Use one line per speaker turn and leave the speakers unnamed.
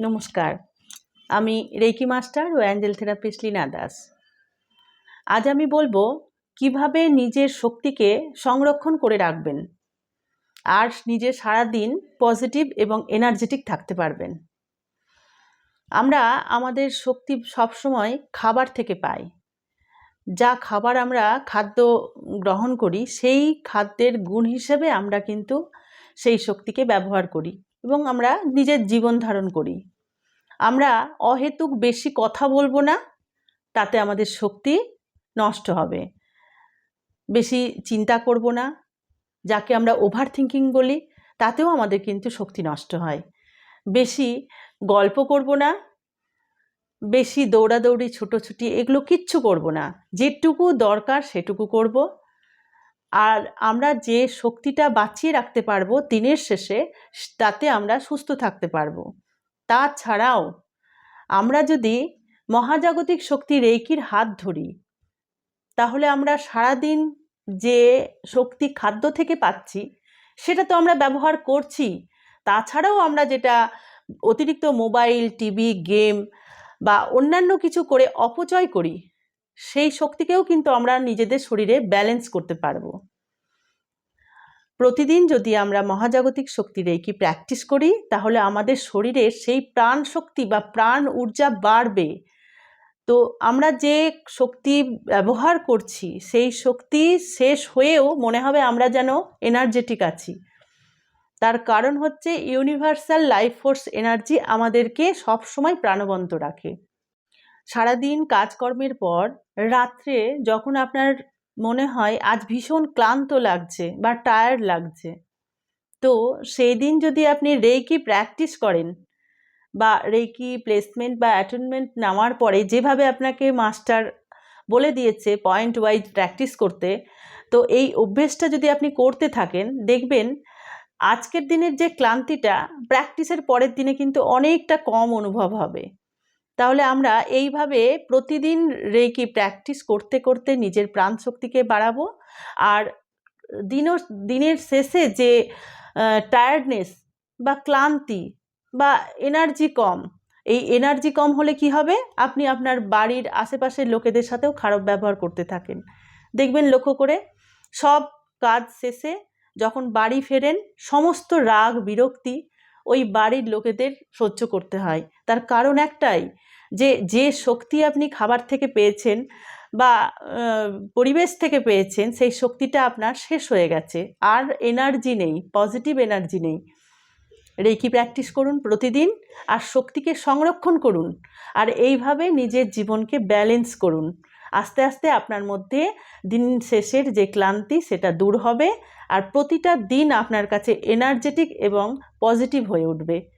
নমস্কার। আমি reiki master ও অ্যাঞ্জেল থেরাপিস্ট লীনা দাস। আজ আমি বলব কীভাবে নিজের শক্তিকে সংরক্ষণ করে রাখবেন আর নিজের সারাদিন পজিটিভ এবং এনার্জেটিক থাকতে পারবেন। আমরা আমাদের শক্তি সবসময় খাবার থেকে পাই। যা খাবার আমরা খাদ্য গ্রহণ করি, সেই খাদ্যের গুণ হিসেবে আমরা কিন্তু সেই শক্তিকে ব্যবহার করি। এবং আমরা নিজের জীবন ধারণ করি। আমরা অহেতুক বেশি কথা বলব না, তাতে আমাদের শক্তি নষ্ট হবে। বেশি চিন্তা করব না, যাকে আমরা ওভার থিঙ্কিং বলি, তাতেও আমাদের কিন্তু শক্তি নষ্ট হয়। বেশি গল্প করব না, বেশি দৌড়াদৌড়ি, ছুটোছুটি, এগুলো কিচ্ছু করব না। যেটুকু দরকার সেটুকু করব। আর আমরা যে শক্তিটা বাঁচিয়ে রাখতে পারব দিনের শেষে, তাতে আমরা সুস্থ থাকতে পারব। তাছাড়াও, আমরা যদি মহাজাগতিক শক্তি রেইকির হাত ধরি, তাহলে আমরা সারাদিন যে শক্তি খাদ্য থেকে পাচ্ছি, সেটা তো আমরা ব্যবহার করছি। তাছাড়াও আমরা যেটা অতিরিক্ত মোবাইল, টিভি, গেম বা অন্যান্য কিছু করে অপচয় করি, সেই শক্তিকেও কিন্তু আমরা নিজেদের শরীরে ব্যালেন্স করতে পারব। প্রতিদিন যদি আমরা মহাজাগতিক শক্তি রেকি প্র্যাকটিস করি, তাহলে আমাদের শরীরের সেই প্রাণ শক্তি বা প্রাণ ঊর্জা বাড়বে। তো আমরা যে শক্তি ব্যবহার করছি, সেই শক্তি শেষ হয়েও মনে হবে আমরা যেন এনার্জেটিক আছি। তার কারণ হচ্ছে ইউনিভার্সাল লাইফ ফোর্স এনার্জি আমাদেরকে সবসময় প্রাণবন্ত রাখে। সারাদিন কাজকর্মের পর রাত্রে যখন আপনার মনে হয় আজ ভীষণ ক্লান্ত লাগছে বা টায়ার্ড লাগছে। তো সেই দিন যদি আপনি রেইকি প্র্যাকটিস করেন বা রেকি প্লেসমেন্ট বা অ্যাটেনমেন্ট নেওয়ার পরে যেভাবে আপনাকে মাস্টার বলে দিয়েছে পয়েন্ট ওয়াইজ প্র্যাকটিস করতে, তো এই অভ্যেসটা যদি আপনি করতে থাকেন, দেখবেন আজকের দিনের যে ক্লান্তিটা প্র্যাকটিসের পরের দিনে কিন্তু অনেকটা কম অনুভব হবে। তাহলে আমরা এইভাবে প্রতিদিন রেকি প্র্যাকটিস করতে করতে নিজের প্রাণ শক্তিকে বাড়াবো। আর দিনও, দিনের শেষে যে টায়ার্ডনেস বা ক্লান্তি বা এনার্জি কম, এই এনার্জি কম হলে কি হবে? আপনি আপনার বাড়ির আশেপাশের লোকেদের সাথেও খারাপ ব্যবহার করতে থাকেন। দেখবেন লক্ষ্য করে সব কাজ শেষে যখন বাড়ি ফেরেন, সমস্ত রাগ, বিরক্তি ওই বাড়ির লোকেদের সহ্য করতে হয়। তার কারণ একটাই যে যে শক্তি আপনি খাবার থেকে পেয়েছেন বা পরিবেশ থেকে পেয়েছেন, সেই শক্তিটা আপনার শেষ হয়ে গেছে। আর এনার্জি নেই পজিটিভ এনার্জি নেই। রেকি প্র্যাকটিস করুন প্রতিদিন আর শক্তিকে সংরক্ষণ করুন। আর এইভাবে নিজের জীবনকে ব্যালেন্স করুন। আস্তে আস্তে আপনার মধ্যে দিন শেষের যে ক্লান্তি সেটা দূর হবে আর প্রতিটা দিন আপনার কাছে এনার্জেটিক এবং পজিটিভ হয়ে উঠবে।